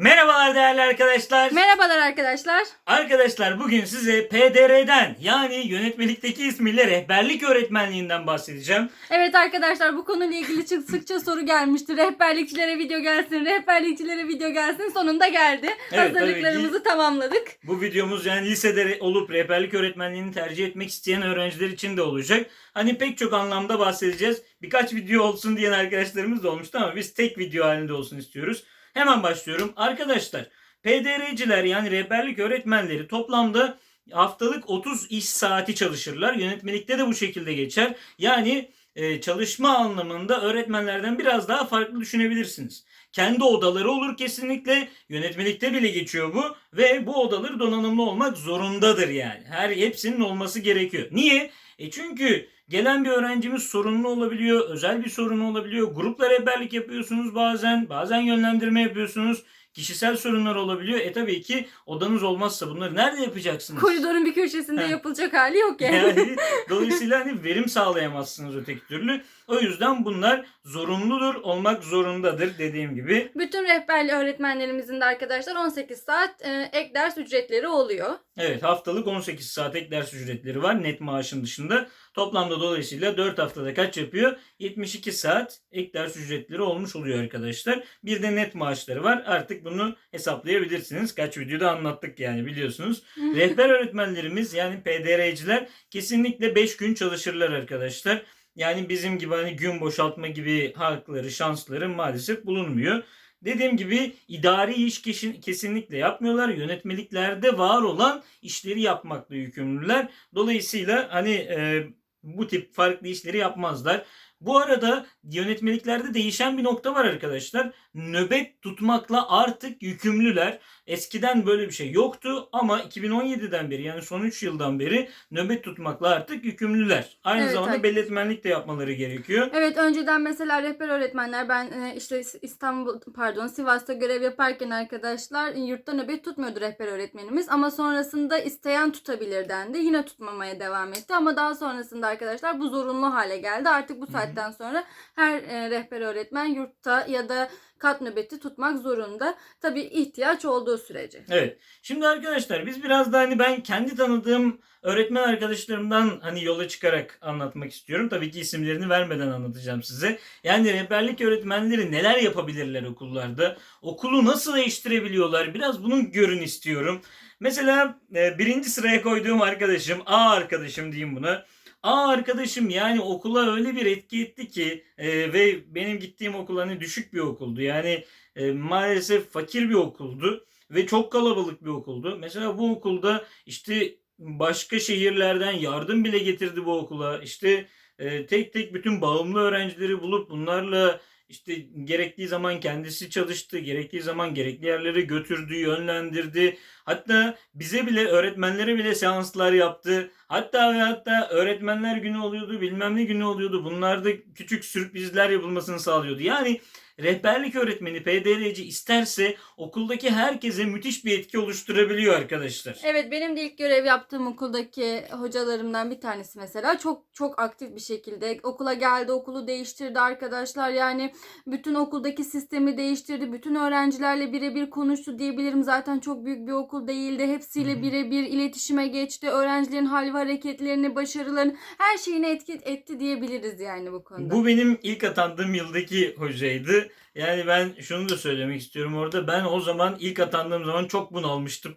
Merhabalar değerli arkadaşlar. Merhabalar arkadaşlar. arkadaşlar bugün size PDR'den yani yönetmelikteki ismiyle rehberlik öğretmenliğinden bahsedeceğim. Evet arkadaşlar bu konuyla ilgili çok sıkça soru gelmişti. Rehberlikçilere video gelsin, rehberlikçilere video gelsin. Sonunda geldi. Evet, Hazırlıklarımızı tamamladık. Bu videomuz yani lisede olup rehberlik öğretmenliğini tercih etmek isteyen öğrenciler için de olacak. Hani pek çok anlamda bahsedeceğiz. Birkaç video olsun diyen arkadaşlarımız da olmuştu ama biz tek video halinde olsun istiyoruz. Hemen başlıyorum. Arkadaşlar PDR'ciler yani rehberlik öğretmenleri toplamda haftalık 30 iş saati çalışırlar. Yönetmelikte de bu şekilde geçer. Yani e, çalışma anlamında öğretmenlerden biraz daha farklı düşünebilirsiniz. Kendi odaları olur kesinlikle. Yönetmelikte bile geçiyor bu ve bu odaları donanımlı olmak zorundadır yani. Her hepsinin olması gerekiyor. Niye? E çünkü gelen bir öğrencimiz sorunlu olabiliyor, özel bir sorunu olabiliyor. Grupla rehberlik yapıyorsunuz bazen, bazen yönlendirme yapıyorsunuz. Kişisel sorunlar olabiliyor. E tabii ki odanız olmazsa bunları nerede yapacaksınız? Koridorun bir köşesinde yapılacak hali yok yani. Yani dolayısıyla hani verim sağlayamazsınız öteki türlü. O yüzden bunlar zorunludur, olmak zorundadır dediğim gibi. Bütün rehberli öğretmenlerimizin de arkadaşlar 18 saat e, ek ders ücretleri oluyor. Evet haftalık 18 saat ek ders ücretleri var net maaşın dışında. Toplamda dolayısıyla 4 haftada kaç yapıyor? 72 saat ek ders ücretleri olmuş oluyor arkadaşlar. Bir de net maaşları var. Artık bunu hesaplayabilirsiniz. Kaç videoda anlattık yani biliyorsunuz. Rehber öğretmenlerimiz yani PDR'ciler kesinlikle 5 gün çalışırlar arkadaşlar. Yani bizim gibi hani gün boşaltma gibi hakları, şansları maalesef bulunmuyor. Dediğim gibi idari iş kesin, kesinlikle yapmıyorlar. Yönetmeliklerde var olan işleri yapmakla yükümlüler. Dolayısıyla hani e, bu tip farklı işleri yapmazlar. Bu arada yönetmeliklerde değişen bir nokta var arkadaşlar. Nöbet tutmakla artık yükümlüler. Eskiden böyle bir şey yoktu ama 2017'den beri yani son 3 yıldan beri nöbet tutmakla artık yükümlüler. Aynı Evet, zamanda hakikaten. belirtmenlik de yapmaları gerekiyor. Evet önceden mesela rehber öğretmenler ben e, işte İstanbul pardon Sivas'ta görev yaparken arkadaşlar yurtta nöbet tutmuyordu rehber öğretmenimiz ama sonrasında isteyen tutabilir dendi. Yine tutmamaya devam etti ama daha sonrasında arkadaşlar bu zorunlu hale geldi. Artık bu saatten sonra her e, rehber öğretmen yurtta ya da kat nöbeti tutmak zorunda. Tabii ihtiyaç olduğu sürece. Evet. Şimdi arkadaşlar biz biraz da hani ben kendi tanıdığım öğretmen arkadaşlarımdan hani yola çıkarak anlatmak istiyorum. Tabii ki isimlerini vermeden anlatacağım size. Yani rehberlik öğretmenleri neler yapabilirler okullarda? Okulu nasıl değiştirebiliyorlar? Biraz bunun görün istiyorum. Mesela e, birinci sıraya koyduğum arkadaşım, A arkadaşım diyeyim buna. A arkadaşım yani okula öyle bir etki etti ki e, ve benim gittiğim okul hani düşük bir okuldu. Yani e, maalesef fakir bir okuldu ve çok kalabalık bir okuldu. Mesela bu okulda işte başka şehirlerden yardım bile getirdi bu okula. İşte e, tek tek bütün bağımlı öğrencileri bulup bunlarla işte gerektiği zaman kendisi çalıştı, gerektiği zaman gerekli yerlere götürdü, yönlendirdi. Hatta bize bile, öğretmenlere bile seanslar yaptı. Hatta ve hatta öğretmenler günü oluyordu, bilmem ne günü oluyordu. Bunlarda küçük sürprizler yapılmasını sağlıyordu. Yani rehberlik öğretmeni PDR'ci isterse okuldaki herkese müthiş bir etki oluşturabiliyor arkadaşlar. Evet benim de ilk görev yaptığım okuldaki hocalarımdan bir tanesi mesela çok çok aktif bir şekilde okula geldi okulu değiştirdi arkadaşlar yani bütün okuldaki sistemi değiştirdi bütün öğrencilerle birebir konuştu diyebilirim zaten çok büyük bir okul değildi hepsiyle birebir iletişime geçti öğrencilerin hal ve hareketlerini başarılarını her şeyini etki etti diyebiliriz yani bu konuda. Bu benim ilk atandığım yıldaki hocaydı. Yani ben şunu da söylemek istiyorum orada. Ben o zaman ilk atandığım zaman çok bunalmıştım.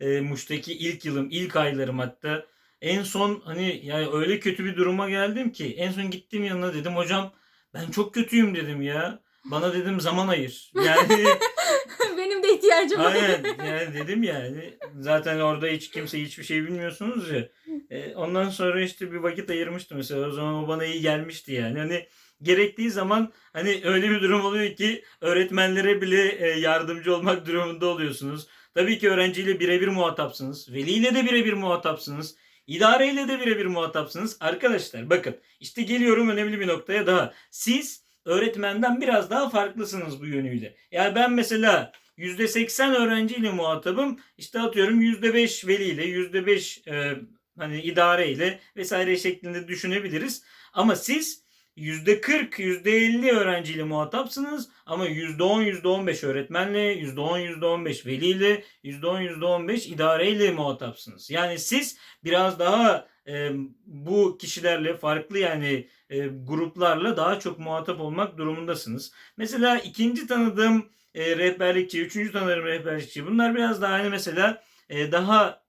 E, Muş'taki ilk yılım, ilk aylarım hatta. En son hani yani öyle kötü bir duruma geldim ki en son gittim yanına dedim hocam ben çok kötüyüm dedim ya. Bana dedim zaman ayır. Yani benim de ihtiyacım var. aynen yani dedim yani. Zaten orada hiç kimse hiçbir şey bilmiyorsunuz ya. E, ondan sonra işte bir vakit ayırmıştım mesela. O zaman o bana iyi gelmişti yani. Hani gerektiği zaman hani öyle bir durum oluyor ki öğretmenlere bile e, yardımcı olmak durumunda oluyorsunuz. Tabii ki öğrenciyle birebir muhatapsınız. Veliyle de birebir muhatapsınız. İdareyle de birebir muhatapsınız. Arkadaşlar bakın işte geliyorum önemli bir noktaya daha. Siz öğretmenden biraz daha farklısınız bu yönüyle. Yani ben mesela %80 öğrenciyle muhatabım. İşte atıyorum %5 veliyle, %5 e, hani idareyle vesaire şeklinde düşünebiliriz. Ama siz %40, %50 öğrenciyle muhatapsınız ama %10, %15 öğretmenle, %10, %15 veliyle, %10, %15 idareyle muhatapsınız. Yani siz biraz daha e, bu kişilerle farklı yani e, gruplarla daha çok muhatap olmak durumundasınız. Mesela ikinci tanıdığım e, rehberlikçi, üçüncü tanıdığım rehberlikçi bunlar biraz daha hani mesela e, daha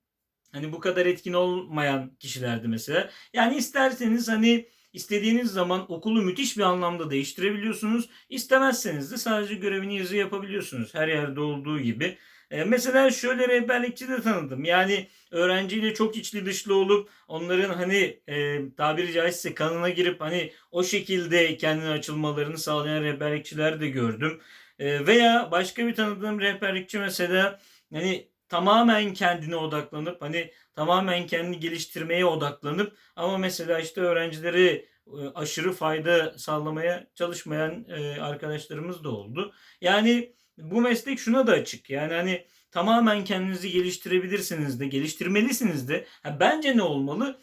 hani bu kadar etkin olmayan kişilerdi mesela. Yani isterseniz hani istediğiniz zaman okulu müthiş bir anlamda değiştirebiliyorsunuz. İstemezseniz de sadece görevini yazı yapabiliyorsunuz. Her yerde olduğu gibi. E, mesela şöyle rehberlikçi de tanıdım. Yani öğrenciyle çok içli dışlı olup onların hani e, tabiri caizse kanına girip hani o şekilde kendine açılmalarını sağlayan rehberlikçiler de gördüm. E, veya başka bir tanıdığım rehberlikçi mesela hani tamamen kendine odaklanıp hani tamamen kendini geliştirmeye odaklanıp ama mesela işte öğrencileri e, aşırı fayda sağlamaya çalışmayan e, arkadaşlarımız da oldu. Yani bu meslek şuna da açık. Yani hani tamamen kendinizi geliştirebilirsiniz de, geliştirmelisiniz de. Ha, bence ne olmalı?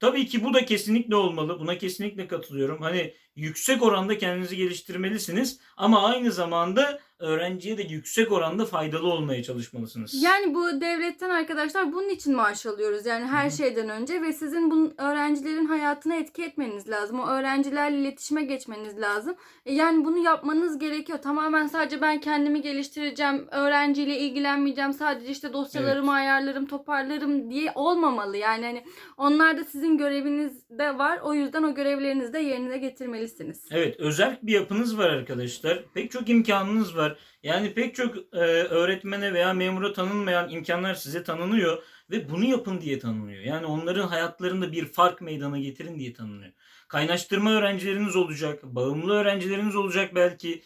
Tabii ki bu da kesinlikle olmalı. Buna kesinlikle katılıyorum. Hani yüksek oranda kendinizi geliştirmelisiniz ama aynı zamanda öğrenciye de yüksek oranda faydalı olmaya çalışmalısınız. Yani bu devletten arkadaşlar bunun için maaş alıyoruz. Yani her Hı hı. şeyden önce ve sizin bu öğrencilerin hayatına etki etmeniz lazım. O öğrencilerle iletişime geçmeniz lazım. E, Yani bunu yapmanız gerekiyor. Tamamen sadece ben kendimi geliştireceğim, öğrenciyle ilgilenmeyeceğim. Sadece işte dosyalarımı ayarlarım, toparlarım diye olmamalı. Yani hani onlar da sizin görevinizde var. O yüzden o görevlerinizi de yerine getirmelisiniz. Evet, özel bir yapınız var arkadaşlar. Pek çok imkanınız var. Yani pek çok e, öğretmene veya memura tanınmayan imkanlar size tanınıyor ve bunu yapın diye tanınıyor. Yani onların hayatlarında bir fark meydana getirin diye tanınıyor. Kaynaştırma öğrencileriniz olacak, bağımlı öğrencileriniz olacak belki.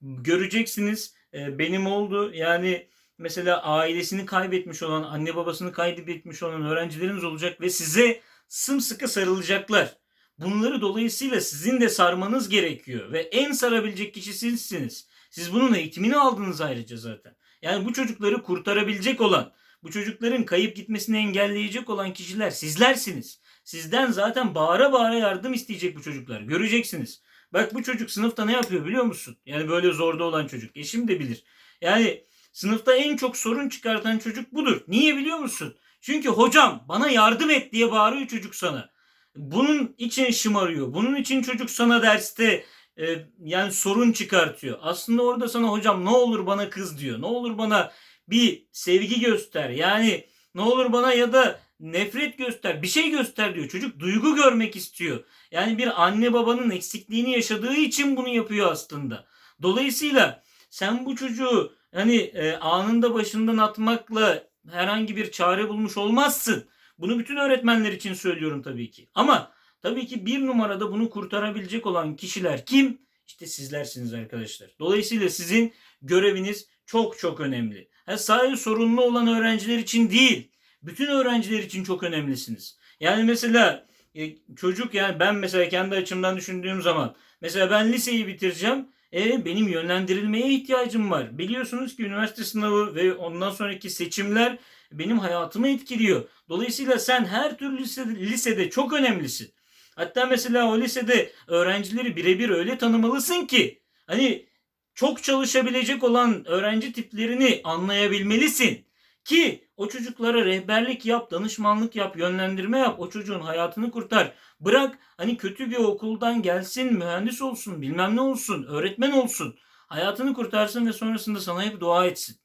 Göreceksiniz. E, benim oldu. Yani mesela ailesini kaybetmiş olan, anne babasını kaybetmiş olan öğrencileriniz olacak ve size sımsıkı sarılacaklar. Bunları dolayısıyla sizin de sarmanız gerekiyor ve en sarabilecek kişi sizsiniz. Siz bunun eğitimini aldınız ayrıca zaten. Yani bu çocukları kurtarabilecek olan, bu çocukların kayıp gitmesini engelleyecek olan kişiler sizlersiniz. Sizden zaten bağıra bağıra yardım isteyecek bu çocuklar. Göreceksiniz. Bak bu çocuk sınıfta ne yapıyor biliyor musun? Yani böyle zorda olan çocuk. Eşim de bilir. Yani sınıfta en çok sorun çıkartan çocuk budur. Niye biliyor musun? Çünkü hocam bana yardım et diye bağırıyor çocuk sana. Bunun için şımarıyor. Bunun için çocuk sana derste e, yani sorun çıkartıyor. Aslında orada sana hocam ne olur bana kız diyor. Ne olur bana bir sevgi göster. Yani ne olur bana ya da nefret göster. Bir şey göster diyor. Çocuk duygu görmek istiyor. Yani bir anne babanın eksikliğini yaşadığı için bunu yapıyor aslında. Dolayısıyla sen bu çocuğu hani e, anında başından atmakla herhangi bir çare bulmuş olmazsın. Bunu bütün öğretmenler için söylüyorum tabii ki. Ama tabii ki bir numarada bunu kurtarabilecek olan kişiler kim? İşte sizlersiniz arkadaşlar. Dolayısıyla sizin göreviniz çok çok önemli. Ha, sadece sorunlu olan öğrenciler için değil, bütün öğrenciler için çok önemlisiniz. Yani mesela e, çocuk yani ben mesela kendi açımdan düşündüğüm zaman mesela ben liseyi bitireceğim. E, benim yönlendirilmeye ihtiyacım var. Biliyorsunuz ki üniversite sınavı ve ondan sonraki seçimler benim hayatımı etkiliyor. Dolayısıyla sen her türlü lisede, lisede çok önemlisin. Hatta mesela o lisede öğrencileri birebir öyle tanımalısın ki hani çok çalışabilecek olan öğrenci tiplerini anlayabilmelisin. Ki o çocuklara rehberlik yap, danışmanlık yap, yönlendirme yap. O çocuğun hayatını kurtar. Bırak hani kötü bir okuldan gelsin, mühendis olsun, bilmem ne olsun, öğretmen olsun. Hayatını kurtarsın ve sonrasında sana hep dua etsin.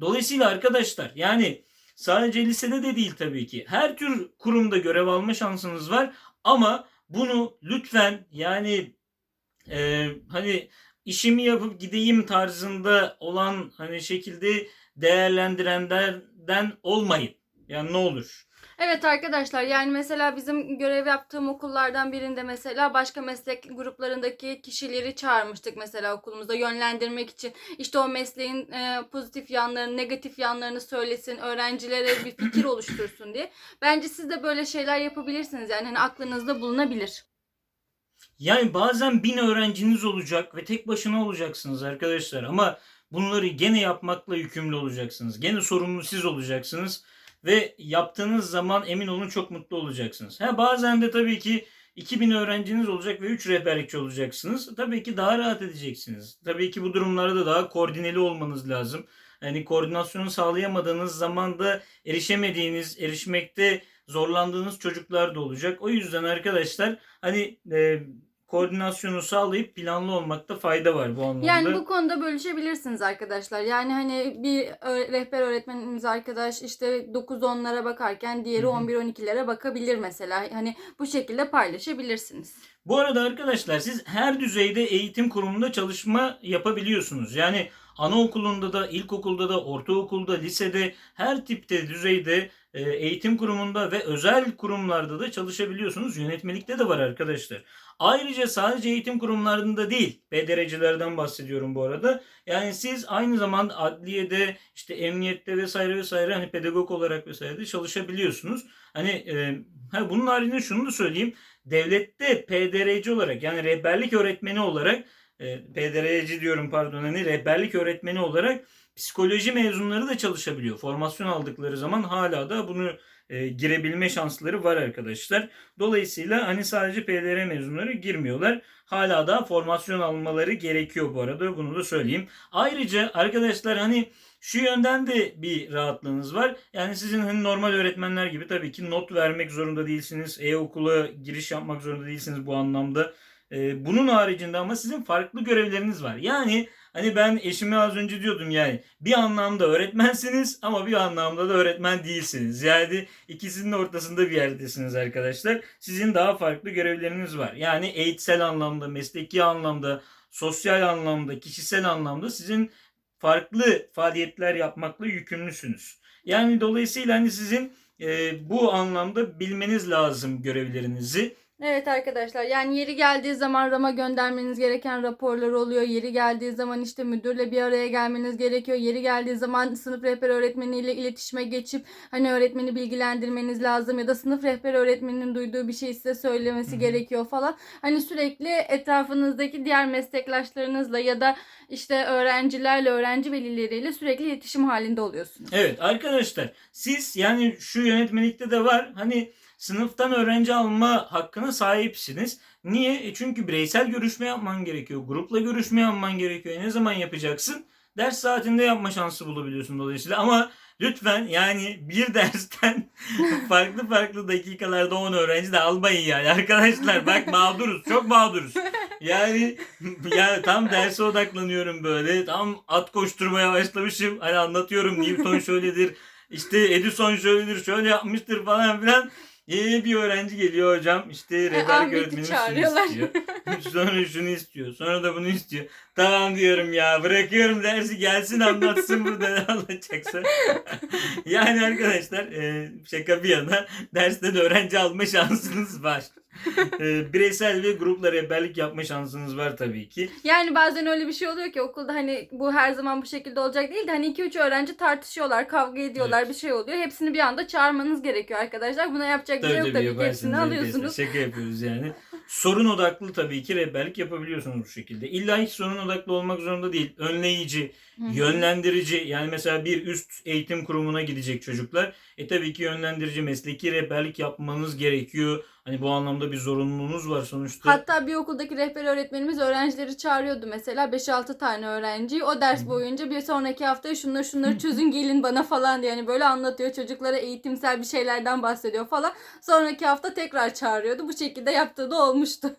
Dolayısıyla arkadaşlar yani sadece lisede de değil tabii ki. Her tür kurumda görev alma şansınız var. Ama bunu lütfen yani e, hani işimi yapıp gideyim tarzında olan hani şekilde değerlendirenlerden olmayın. Yani ne olur. Evet arkadaşlar yani mesela bizim görev yaptığım okullardan birinde mesela başka meslek gruplarındaki kişileri çağırmıştık mesela okulumuzda yönlendirmek için. İşte o mesleğin e, pozitif yanlarını, negatif yanlarını söylesin, öğrencilere bir fikir oluştursun diye. Bence siz de böyle şeyler yapabilirsiniz yani hani aklınızda bulunabilir. Yani bazen bin öğrenciniz olacak ve tek başına olacaksınız arkadaşlar. Ama bunları gene yapmakla yükümlü olacaksınız. Gene sorumlu siz olacaksınız. Ve yaptığınız zaman emin olun çok mutlu olacaksınız. Ha, bazen de tabii ki 2000 öğrenciniz olacak ve 3 rehberlikçi olacaksınız. Tabii ki daha rahat edeceksiniz. Tabii ki bu durumlarda daha koordineli olmanız lazım. Yani koordinasyonu sağlayamadığınız zaman da erişemediğiniz, erişmekte zorlandığınız çocuklar da olacak. O yüzden arkadaşlar hani e, koordinasyonu sağlayıp planlı olmakta fayda var bu anlamda. Yani bu konuda bölüşebilirsiniz arkadaşlar. Yani hani bir rehber öğretmenimiz arkadaş işte 9-10'lara bakarken diğeri Hı hı. 11-12'lere bakabilir mesela. Hani bu şekilde paylaşabilirsiniz. Bu arada arkadaşlar siz her düzeyde eğitim kurumunda çalışma yapabiliyorsunuz. Yani anaokulunda da, ilkokulda da, ortaokulda, lisede her tipte düzeyde e, eğitim kurumunda ve özel kurumlarda da çalışabiliyorsunuz. Yönetmelikte de var arkadaşlar. Ayrıca sadece eğitim kurumlarında değil, PDR'cilerden bahsediyorum bu arada. Yani siz aynı zamanda adliyede, işte emniyette vesaire vesaire hani pedagog olarak vesaire de çalışabiliyorsunuz. Hani e, ha bunun haricinde şunu da söyleyeyim. Devlette PDR'ci olarak yani rehberlik öğretmeni olarak e, PDR'ci diyorum pardon hani rehberlik öğretmeni olarak psikoloji mezunları da çalışabiliyor. Formasyon aldıkları zaman hala da bunu e, girebilme şansları var arkadaşlar. Dolayısıyla hani sadece PDR mezunları girmiyorlar. Hala da formasyon almaları gerekiyor bu arada bunu da söyleyeyim. Ayrıca arkadaşlar hani şu yönden de bir rahatlığınız var. Yani sizin hani normal öğretmenler gibi tabii ki not vermek zorunda değilsiniz. E-okula giriş yapmak zorunda değilsiniz bu anlamda. Ee, bunun haricinde ama sizin farklı görevleriniz var. Yani hani ben eşime az önce diyordum yani bir anlamda öğretmensiniz ama bir anlamda da öğretmen değilsiniz. Yani ikisinin ortasında bir yerdesiniz arkadaşlar. Sizin daha farklı görevleriniz var. Yani eğitsel anlamda, mesleki anlamda, sosyal anlamda, kişisel anlamda sizin farklı faaliyetler yapmakla yükümlüsünüz. Yani dolayısıyla hani sizin e, bu anlamda bilmeniz lazım görevlerinizi. Evet arkadaşlar yani yeri geldiği zaman Ram'a göndermeniz gereken raporlar oluyor. Yeri geldiği zaman işte müdürle bir araya gelmeniz gerekiyor. Yeri geldiği zaman sınıf rehber öğretmeniyle iletişime geçip hani öğretmeni bilgilendirmeniz lazım ya da sınıf rehber öğretmeninin duyduğu bir şey size söylemesi hı. gerekiyor falan. Hani sürekli etrafınızdaki diğer meslektaşlarınızla ya da işte öğrencilerle, öğrenci velileriyle sürekli iletişim halinde oluyorsunuz. Evet arkadaşlar siz yani şu yönetmelikte de var hani sınıftan öğrenci alma hakkına sahipsiniz. Niye? E çünkü bireysel görüşme yapman gerekiyor. Grupla görüşme yapman gerekiyor. E ne zaman yapacaksın? Ders saatinde yapma şansı bulabiliyorsun dolayısıyla ama lütfen yani bir dersten farklı farklı dakikalarda 10 öğrenci de almayın yani arkadaşlar bak mağduruz çok mağduruz yani ya tam derse odaklanıyorum böyle tam at koşturmaya başlamışım hani anlatıyorum Newton şöyledir işte Edison şöyledir şöyle yapmıştır falan filan Yeni bir öğrenci geliyor hocam işte rehberlik Ahmet'i öğretmeni şunu çağırıyorlar. istiyor. Sonra şunu istiyor. Sonra da bunu istiyor. Tamam diyorum ya bırakıyorum dersi gelsin anlatsın burada ne anlatacaksa. yani arkadaşlar e, şaka bir yana dersten öğrenci alma şansınız var. E, bireysel ve grupla rehberlik yapma şansınız var tabii ki. Yani bazen öyle bir şey oluyor ki okulda hani bu her zaman bu şekilde olacak değil de hani 2-3 öğrenci tartışıyorlar, kavga ediyorlar, Evet. bir şey oluyor. Hepsini bir anda çağırmanız gerekiyor arkadaşlar. Buna yapacak bir şey yok tabii ki. Hepsini alıyorsunuz. Şaka yapıyoruz yani. Sorun odaklı tabii ki rehberlik yapabiliyorsunuz bu şekilde. İlla hiç sorun odaklı olmak zorunda değil. Önleyici, yönlendirici yani mesela bir üst eğitim kurumuna gidecek çocuklar. E tabii ki yönlendirici mesleki rehberlik yapmanız gerekiyor. Hani bu anlamda bir zorunluluğunuz var sonuçta. Hatta bir okuldaki rehber öğretmenimiz öğrencileri çağırıyordu mesela 5-6 tane öğrenci. O ders boyunca bir sonraki hafta şunları şunları çözün gelin bana falan diye yani böyle anlatıyor. Çocuklara eğitimsel bir şeylerden bahsediyor falan. Sonraki hafta tekrar çağırıyordu. Bu şekilde yaptığı da olmuştu.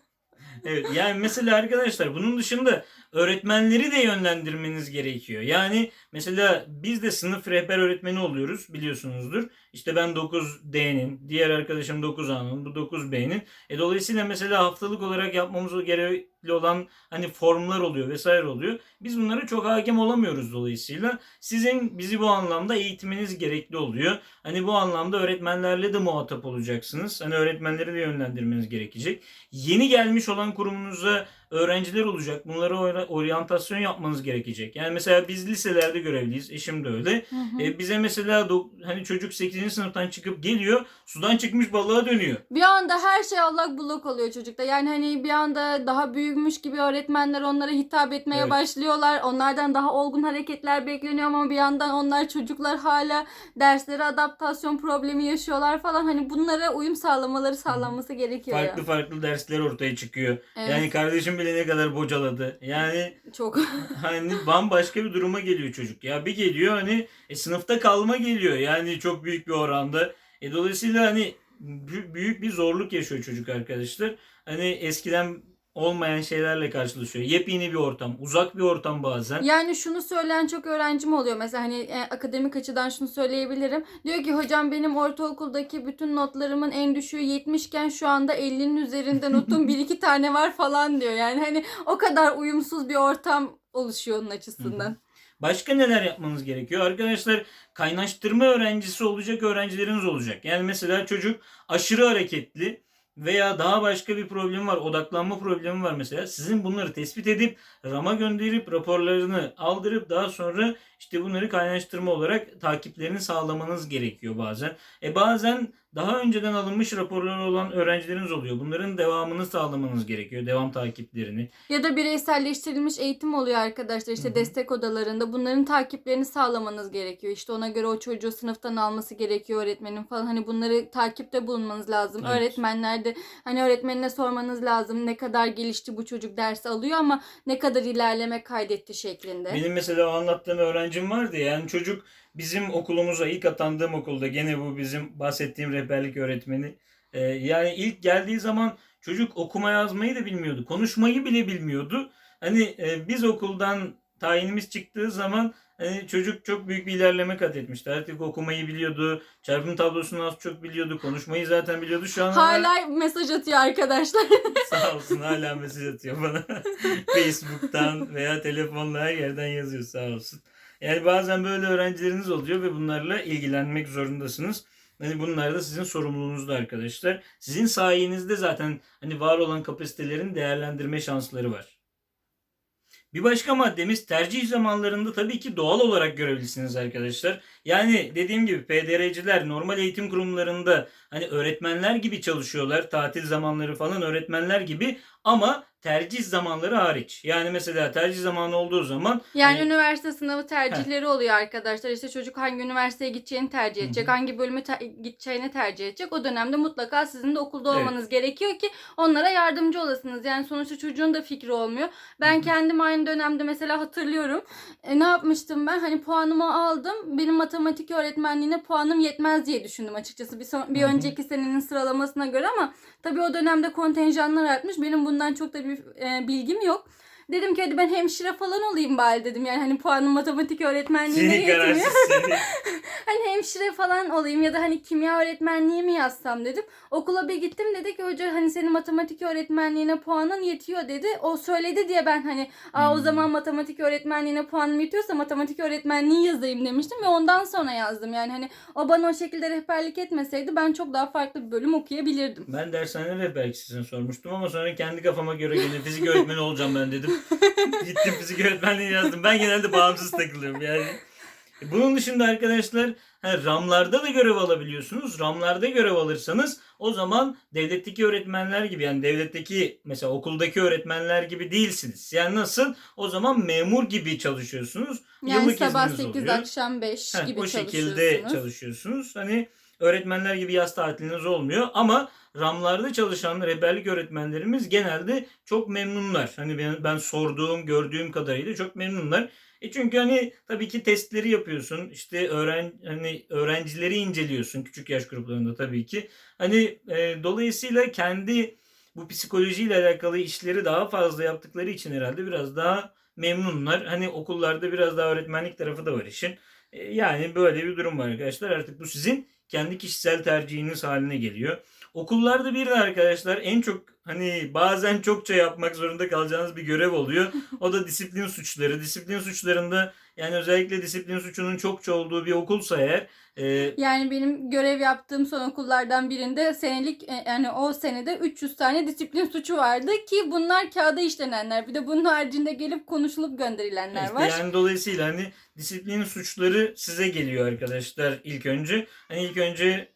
Evet yani mesela arkadaşlar bunun dışında öğretmenleri de yönlendirmeniz gerekiyor. Yani mesela biz de sınıf rehber öğretmeni oluyoruz biliyorsunuzdur. İşte ben 9D'nin, diğer arkadaşım 9A'nın, bu 9B'nin. E dolayısıyla mesela haftalık olarak yapmamız gerekli olan hani formlar oluyor vesaire oluyor. Biz bunlara çok hakim olamıyoruz dolayısıyla. Sizin bizi bu anlamda eğitiminiz gerekli oluyor. Hani bu anlamda öğretmenlerle de muhatap olacaksınız. Hani öğretmenleri de yönlendirmeniz gerekecek. Yeni gelmiş olan kurumunuza öğrenciler olacak. Bunlara oryantasyon yapmanız gerekecek. Yani mesela biz liselerde görevliyiz. Eşim de öyle. Hı hı. E, bize mesela hani çocuk 8. sınıftan çıkıp geliyor. Sudan çıkmış balığa dönüyor. Bir anda her şey allak bullak oluyor çocukta. Yani hani bir anda daha büyümüş gibi öğretmenler onlara hitap etmeye Evet. başlıyorlar. Onlardan daha olgun hareketler bekleniyor ama bir yandan onlar çocuklar hala derslere adaptasyon problemi yaşıyorlar falan. Hani bunlara uyum sağlamaları sağlanması gerekiyor Farklı ya. farklı dersler ortaya çıkıyor. Evet. Yani kardeşim bile ne kadar bocaladı. Yani Çok. hani bambaşka bir duruma geliyor çocuk. Ya bir geliyor hani e, sınıfta kalma geliyor. Yani çok büyük bir oranda. E, dolayısıyla hani bü- büyük bir zorluk yaşıyor çocuk arkadaşlar. Hani eskiden olmayan şeylerle karşılaşıyor. Yepyeni bir ortam, uzak bir ortam bazen. Yani şunu söyleyen çok öğrencim oluyor. Mesela hani e, akademik açıdan şunu söyleyebilirim. Diyor ki hocam benim ortaokuldaki bütün notlarımın en düşüğü 70 iken şu anda 50'nin üzerinde notum 1-2 tane var falan diyor. Yani hani o kadar uyumsuz bir ortam oluşuyor onun açısından. Başka neler yapmanız gerekiyor? Arkadaşlar kaynaştırma öğrencisi olacak öğrencileriniz olacak. Yani mesela çocuk aşırı hareketli veya daha başka bir problemi var, odaklanma problemi var mesela. Sizin bunları tespit edip RAM'a gönderip raporlarını aldırıp daha sonra işte bunları kaynaştırma olarak takiplerini sağlamanız gerekiyor bazen. E bazen daha önceden alınmış raporları olan öğrencileriniz oluyor. Bunların devamını sağlamanız gerekiyor. Devam takiplerini. Ya da bireyselleştirilmiş eğitim oluyor arkadaşlar işte Hı hı. destek odalarında. Bunların takiplerini sağlamanız gerekiyor. İşte ona göre o çocuğu sınıftan alması gerekiyor öğretmenin falan. Hani bunları takipte bulunmanız lazım. Evet. Öğretmenler de hani öğretmenine sormanız lazım ne kadar gelişti bu çocuk ders alıyor ama ne kadar ilerleme kaydetti şeklinde. Benim mesela anlattığım öğrencim vardı ya, yani çocuk bizim okulumuza ilk atandığım okulda gene bu bizim bahsettiğim rehberlik öğretmeni. Ee, yani ilk geldiği zaman çocuk okuma yazmayı da bilmiyordu. Konuşmayı bile bilmiyordu. Hani e, biz okuldan tayinimiz çıktığı zaman hani çocuk çok büyük bir ilerleme kat etmişti. Artık okumayı biliyordu. Çarpım tablosunu az çok biliyordu. Konuşmayı zaten biliyordu. Şu an Hala mesaj atıyor arkadaşlar. Sağ olsun hala mesaj atıyor bana. Facebook'tan veya telefonla her yerden yazıyor sağ olsun. Yani bazen böyle öğrencileriniz oluyor ve bunlarla ilgilenmek zorundasınız. Hani bunlar da sizin sorumluluğunuzda arkadaşlar. Sizin sayenizde zaten hani var olan kapasitelerin değerlendirme şansları var. Bir başka maddemiz tercih zamanlarında tabii ki doğal olarak görevlisiniz arkadaşlar. Yani dediğim gibi PDR'ciler normal eğitim kurumlarında hani öğretmenler gibi çalışıyorlar. Tatil zamanları falan öğretmenler gibi ama tercih zamanları hariç. Yani mesela tercih zamanı olduğu zaman Yani hani- üniversite sınavı tercihleri oluyor arkadaşlar. İşte çocuk hangi üniversiteye gideceğini tercih edecek, Hı hı. hangi bölümü te- gideceğini tercih edecek. O dönemde mutlaka sizin de okulda Evet. olmanız gerekiyor ki onlara yardımcı olasınız. Yani sonuçta çocuğun da fikri olmuyor. Ben Hı hı. kendim aynı dönemde mesela hatırlıyorum. E, ne yapmıştım ben? Hani puanımı aldım. Benim matematik öğretmenliğine puanım yetmez diye düşündüm açıkçası. Bir, son- bir önceki senenin sıralamasına göre ama tabii o dönemde kontenjanlar artmış. Benim bundan çok da bir e, bilgim yok. Dedim ki hadi ben hemşire falan olayım bari dedim. Yani hani puanım matematik öğretmenliğine seni yetmiyor. kararsız seni. Hani hemşire falan olayım ya da hani kimya öğretmenliği mi yazsam dedim. Okula bir gittim dedi ki hoca hani senin matematik öğretmenliğine puanın yetiyor dedi. O söyledi diye ben hani Aa, o Hmm. zaman matematik öğretmenliğine puanım yetiyorsa matematik öğretmenliği yazayım demiştim ve ondan sonra yazdım. Yani hani o bana o şekilde rehberlik etmeseydi ben çok daha farklı bir bölüm okuyabilirdim. Ben dershane rehbercisine sormuştum ama sonra kendi kafama göre gene fizik öğretmeni olacağım ben dedim. Gittim fizik öğretmenliği yazdım. Ben genelde bağımsız takılıyorum yani. Bunun dışında arkadaşlar ha, RAM'larda da görev alabiliyorsunuz. RAM'larda görev alırsanız o zaman devletteki öğretmenler gibi yani devletteki mesela okuldaki öğretmenler gibi değilsiniz. Yani nasıl? O zaman memur gibi çalışıyorsunuz. Yani Yıllık sabah izniniz 8 oluyor. akşam 5 Heh, gibi o şekilde çalışıyorsunuz. çalışıyorsunuz. Hani öğretmenler gibi yaz tatiliniz olmuyor ama RAM'larda çalışan rehberlik öğretmenlerimiz genelde çok memnunlar. Hani ben, ben sorduğum, gördüğüm kadarıyla çok memnunlar. E çünkü hani tabii ki testleri yapıyorsun. İşte öğren hani öğrencileri inceliyorsun küçük yaş gruplarında tabii ki. Hani e, dolayısıyla kendi bu psikolojiyle alakalı işleri daha fazla yaptıkları için herhalde biraz daha memnunlar. Hani okullarda biraz daha öğretmenlik tarafı da var işin. E, Yani böyle bir durum var arkadaşlar. Artık bu sizin kendi kişisel tercihiniz haline geliyor. Okullarda bir de arkadaşlar en çok hani bazen çokça yapmak zorunda kalacağınız bir görev oluyor. O da disiplin suçları. Disiplin suçlarında yani özellikle disiplin suçunun çokça olduğu bir okulsa eğer e, Yani benim görev yaptığım son okullardan birinde senelik e, yani o senede 300 tane disiplin suçu vardı ki bunlar kağıda işlenenler. Bir de bunun haricinde gelip konuşulup gönderilenler işte var. yani dolayısıyla hani disiplin suçları size geliyor arkadaşlar ilk önce. Hani ilk önce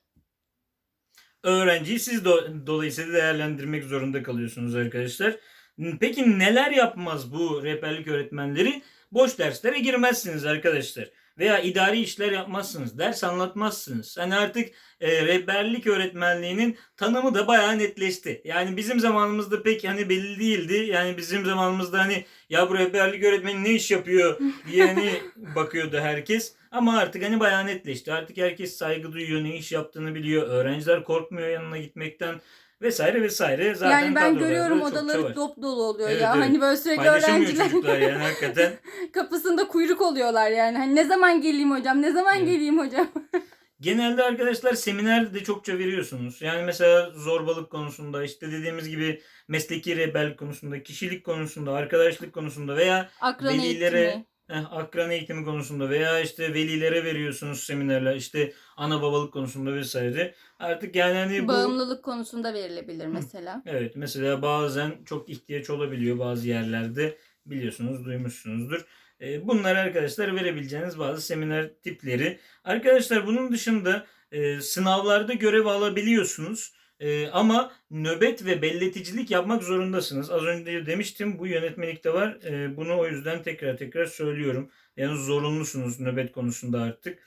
öğrenciyi siz do- dolayısıyla değerlendirmek zorunda kalıyorsunuz arkadaşlar. Peki neler yapmaz bu rehberlik öğretmenleri? Boş derslere girmezsiniz arkadaşlar. Veya idari işler yapmazsınız. Ders anlatmazsınız. Hani artık e, rehberlik öğretmenliğinin tanımı da bayağı netleşti. Yani bizim zamanımızda pek hani belli değildi. Yani bizim zamanımızda hani ya bu rehberlik öğretmeni ne iş yapıyor diye hani bakıyordu herkes. Ama artık hani bayağı netleşti. Artık herkes saygı duyuyor, ne iş yaptığını biliyor. Öğrenciler korkmuyor yanına gitmekten vesaire vesaire. Zaten yani ben görüyorum odaları var. dop dolu oluyor Evet, ya. evet. Hani böyle sürekli öğrenciler yani hakikaten. kapısında kuyruk oluyorlar yani. Hani ne zaman geleyim hocam? Ne zaman Evet. geleyim hocam? Genelde arkadaşlar seminer de çokça veriyorsunuz. Yani mesela zorbalık konusunda işte dediğimiz gibi mesleki rehberlik konusunda, kişilik konusunda, arkadaşlık konusunda veya Akran Velilere- eğitimi. Eh, akran eğitimi konusunda veya işte velilere veriyorsunuz seminerler işte ana babalık konusunda vesaire. Artık yani hani bu Bağımlılık konusunda verilebilir mesela. Evet mesela bazen çok ihtiyaç olabiliyor bazı yerlerde biliyorsunuz duymuşsunuzdur. E, Bunlar arkadaşlar verebileceğiniz bazı seminer tipleri. Arkadaşlar bunun dışında e, sınavlarda görev alabiliyorsunuz. E, ama nöbet ve belleticilik yapmak zorundasınız. Az önce de demiştim bu yönetmelikte var. E, bunu o yüzden tekrar tekrar söylüyorum. Yani zorunlusunuz nöbet konusunda artık.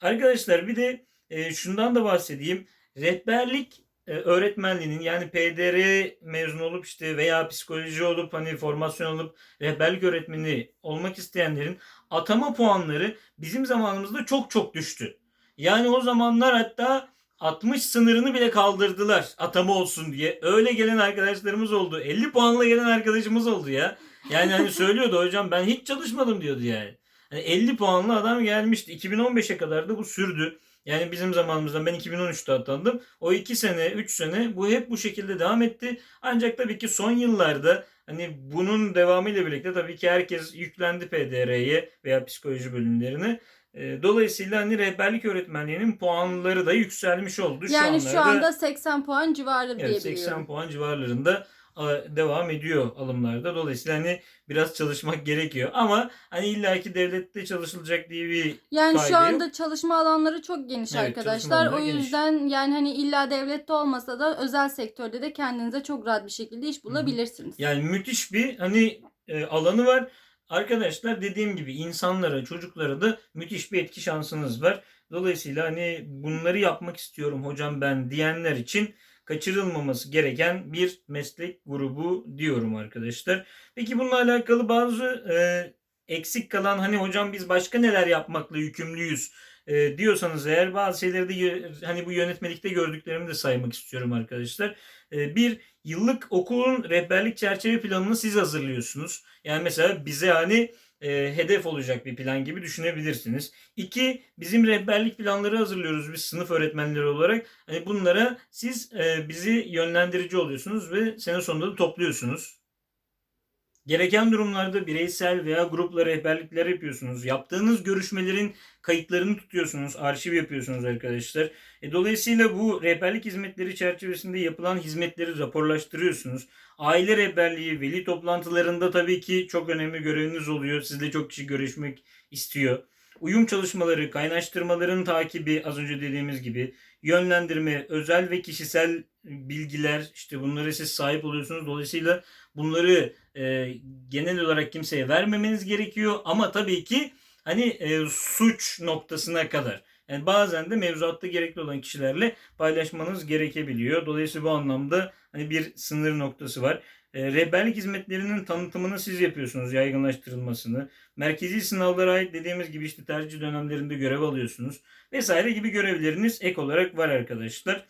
Arkadaşlar bir de e, şundan da bahsedeyim. Rehberlik e, öğretmenliğinin yani PDR mezun olup işte veya psikoloji olup hani formasyon alıp rehberlik öğretmeni olmak isteyenlerin atama puanları bizim zamanımızda çok çok düştü. Yani o zamanlar hatta 60 sınırını bile kaldırdılar atama olsun diye. Öyle gelen arkadaşlarımız oldu. 50 puanla gelen arkadaşımız oldu ya. Yani hani söylüyordu hocam ben hiç çalışmadım diyordu yani. Hani 50 puanlı adam gelmişti. 2015'e kadar da bu sürdü. Yani bizim zamanımızda ben 2013'te atandım. O 2 sene, 3 sene bu hep bu şekilde devam etti. Ancak tabii ki son yıllarda hani bunun devamıyla birlikte tabii ki herkes yüklendi PDR'ye veya psikoloji bölümlerine. Ee, Dolayısıyla hani rehberlik öğretmenliğinin puanları da yükselmiş oldu. Yani şu anlarda- anda 80 puan civarı Evet, diyebiliyorum. 80 puan civarlarında devam ediyor alımlarda. Dolayısıyla hani biraz çalışmak gerekiyor. Ama hani illaki devlette çalışılacak diye bir Yani şu yok. anda çalışma alanları çok geniş Evet, arkadaşlar. O alanları geniş. yüzden yani hani illa devlette olmasa da özel sektörde de kendinize çok rahat bir şekilde iş bulabilirsiniz. Yani müthiş bir hani e, alanı var. Arkadaşlar dediğim gibi insanlara, çocuklara da müthiş bir etki şansınız var. Dolayısıyla hani bunları yapmak istiyorum hocam ben diyenler için kaçırılmaması gereken bir meslek grubu diyorum arkadaşlar. Peki bununla alakalı bazı e, eksik kalan hani hocam biz başka neler yapmakla yükümlüyüz e, diyorsanız eğer bazı şeyleri de hani bu yönetmelikte gördüklerimi de saymak istiyorum arkadaşlar. E, bir yıllık okulun rehberlik çerçeve planını siz hazırlıyorsunuz. Yani mesela bize hani e, hedef olacak bir plan gibi düşünebilirsiniz. İki, bizim rehberlik planları hazırlıyoruz biz sınıf öğretmenleri olarak. Hani bunlara siz e, bizi yönlendirici oluyorsunuz ve sene sonunda da topluyorsunuz. Gereken durumlarda bireysel veya grupla rehberlikler yapıyorsunuz. Yaptığınız görüşmelerin kayıtlarını tutuyorsunuz, arşiv yapıyorsunuz arkadaşlar. E, dolayısıyla bu rehberlik hizmetleri çerçevesinde yapılan hizmetleri raporlaştırıyorsunuz. Aile rehberliği, veli toplantılarında tabii ki çok önemli göreviniz oluyor. Sizle çok kişi görüşmek istiyor. Uyum çalışmaları, kaynaştırmaların takibi az önce dediğimiz gibi yönlendirme, özel ve kişisel bilgiler işte bunları siz sahip oluyorsunuz. Dolayısıyla bunları e, genel olarak kimseye vermemeniz gerekiyor ama tabii ki hani e, suç noktasına kadar. Yani bazen de mevzuatta gerekli olan kişilerle paylaşmanız gerekebiliyor. Dolayısıyla bu anlamda hani bir sınır noktası var. E, rehberlik hizmetlerinin tanıtımını siz yapıyorsunuz, yaygınlaştırılmasını. Merkezi sınavlara ait dediğimiz gibi işte tercih dönemlerinde görev alıyorsunuz vesaire gibi görevleriniz ek olarak var arkadaşlar.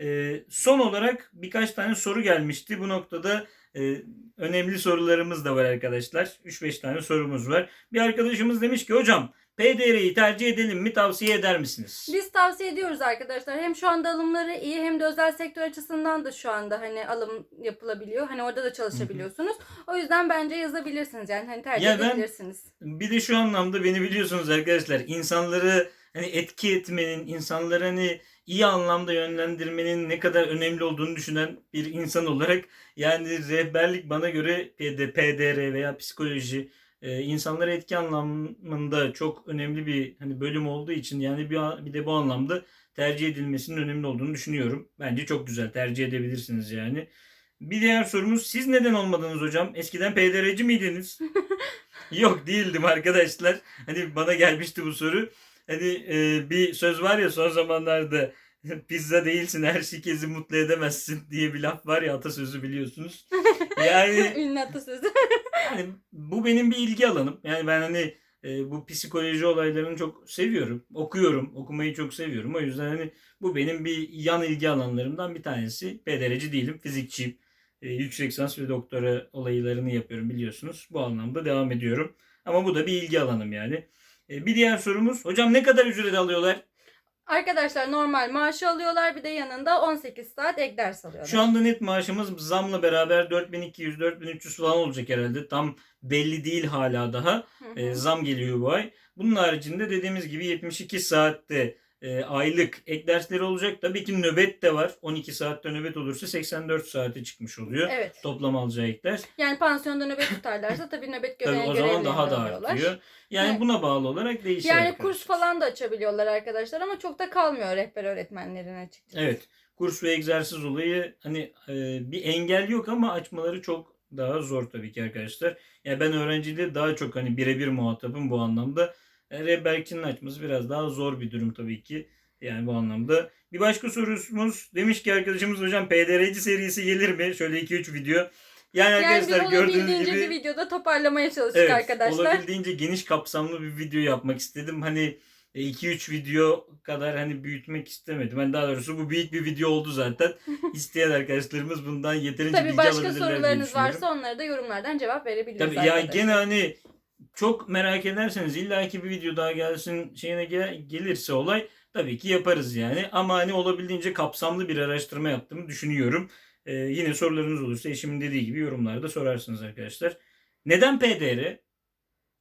E, son olarak birkaç tane soru gelmişti. Bu noktada e, önemli sorularımız da var arkadaşlar. 3-5 tane sorumuz var. Bir arkadaşımız demiş ki hocam PDR'yi tercih edelim mi tavsiye eder misiniz? Biz tavsiye ediyoruz arkadaşlar. Hem şu anda alımları iyi hem de özel sektör açısından da şu anda hani alım yapılabiliyor. Hani orada da çalışabiliyorsunuz. O yüzden bence yazabilirsiniz yani hani tercih Ya ben- edebilirsiniz. Bir de şu anlamda beni biliyorsunuz arkadaşlar. insanları hani etki etmenin, insanları hani iyi anlamda yönlendirmenin ne kadar önemli olduğunu düşünen bir insan olarak yani rehberlik bana göre PD, PDR veya psikoloji e, insanlara etki anlamında çok önemli bir hani bölüm olduğu için yani bir, bir de bu anlamda tercih edilmesinin önemli olduğunu düşünüyorum. Bence çok güzel tercih edebilirsiniz yani. Bir diğer sorumuz siz neden olmadınız hocam? Eskiden PDR'ci miydiniz? Yok değildim arkadaşlar. Hani bana gelmişti bu soru. Hani e, bir söz var ya son zamanlarda pizza değilsin her şikezi mutlu edemezsin diye bir laf var ya atasözü biliyorsunuz. Yani Ünlü atasözü. yani bu benim bir ilgi alanım. Yani ben hani e, bu psikoloji olaylarını çok seviyorum. Okuyorum. Okumayı çok seviyorum. O yüzden hani bu benim bir yan ilgi alanlarımdan bir tanesi. PDR'ci değilim. Fizikçiyim. E, yüksek lisans ve doktora olaylarını yapıyorum biliyorsunuz. Bu anlamda devam ediyorum. Ama bu da bir ilgi alanım yani. E, bir diğer sorumuz. Hocam ne kadar ücret alıyorlar? Arkadaşlar normal maaşı alıyorlar bir de yanında 18 saat ek ders alıyorlar. Şu anda net maaşımız zamla beraber 4200-4300 falan olacak herhalde. Tam belli değil hala daha. Hı hı. E, zam geliyor bu ay. Bunun haricinde dediğimiz gibi 72 saatte e, aylık ek dersleri olacak. Tabii ki nöbet de var. 12 saatte nöbet olursa 84 saate çıkmış oluyor. Evet. Toplam alacağı ek ders. Yani pansiyonda nöbet tutarlarsa tabii nöbet Tabii görevi o zaman daha da artıyor. Yani Evet. buna bağlı olarak değişir. Yani arkadaşlar. kurs falan da açabiliyorlar arkadaşlar ama çok da kalmıyor rehber öğretmenlerin açıkçası. Evet. Kurs ve egzersiz olayı hani e, bir engel yok ama açmaları çok daha zor tabii ki arkadaşlar. Yani ben öğrenciyle daha çok hani birebir muhatabım bu anlamda. E, rehberlikçinin açması biraz daha zor bir durum tabii ki. Yani bu anlamda. Bir başka sorumuz demiş ki arkadaşımız hocam PDR'ci serisi gelir mi? Şöyle 2-3 video. Yani, Yani arkadaşlar gördüğünüz gibi bir videoda toparlamaya çalıştık Evet, arkadaşlar. olabildiğince geniş kapsamlı bir video yapmak istedim. Hani 2-3 video kadar hani büyütmek istemedim. Ben daha doğrusu bu büyük bir video oldu zaten. İsteyen arkadaşlarımız bundan yeterince Tabii bilgi başka alabilirler diye sorularınız düşünüyorum. varsa onları da yorumlardan cevap verebiliyoruz Tabii ya gene hani çok merak ederseniz illaki bir video daha gelsin şeyine gel- gelirse olay tabii ki yaparız yani. Ama hani olabildiğince kapsamlı bir araştırma yaptığımı düşünüyorum. Ee, yine sorularınız olursa eşimin dediği gibi yorumlarda sorarsınız arkadaşlar. Neden PDR?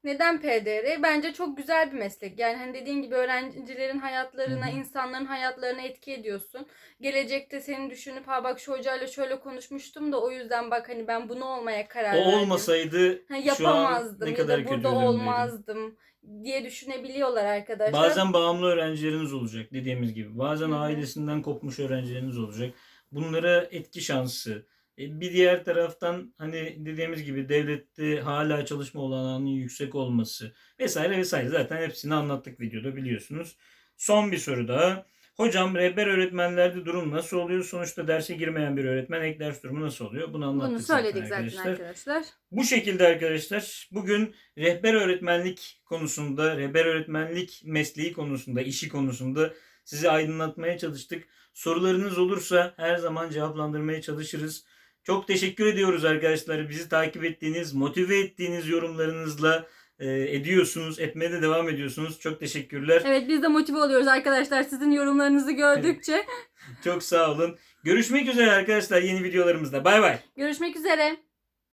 Neden PDR? Bence çok güzel bir meslek. Yani hani dediğin gibi öğrencilerin hayatlarına, Hı hı. insanların hayatlarına etki ediyorsun. Gelecekte seni düşünüp ha bak şu hocayla şöyle konuşmuştum da o yüzden bak hani ben bunu olmaya karar O verdim. olmasaydı Ha, şu an yapamazdım ne ya kadar da kötü burada olmazdım diye düşünebiliyorlar arkadaşlar. Bazen bağımlı öğrencileriniz olacak dediğimiz gibi. Bazen Hı hı. ailesinden kopmuş öğrencileriniz olacak. Bunlara etki şansı. E, Bir diğer taraftan hani dediğimiz gibi devlette hala çalışma olanağının yüksek olması vesaire vesaire. Zaten hepsini anlattık videoda biliyorsunuz. Son bir soru daha. Hocam rehber öğretmenlerde durum nasıl oluyor? Sonuçta derse girmeyen bir öğretmen ek ders durumu nasıl oluyor? Bunu anlattık Bunu söyledik zaten zaten arkadaşlar. bu şekilde arkadaşlar bugün rehber öğretmenlik konusunda, rehber öğretmenlik mesleği konusunda, işi konusunda sizi aydınlatmaya çalıştık. Sorularınız olursa her zaman cevaplandırmaya çalışırız. Çok teşekkür ediyoruz arkadaşlar. Bizi takip ettiğiniz, motive ettiğiniz yorumlarınızla e, ediyorsunuz, etmeye de devam ediyorsunuz. Çok teşekkürler. Evet biz de motive oluyoruz arkadaşlar sizin yorumlarınızı gördükçe. Çok sağ olun. Görüşmek üzere arkadaşlar yeni videolarımızda. Bay bay. Görüşmek üzere.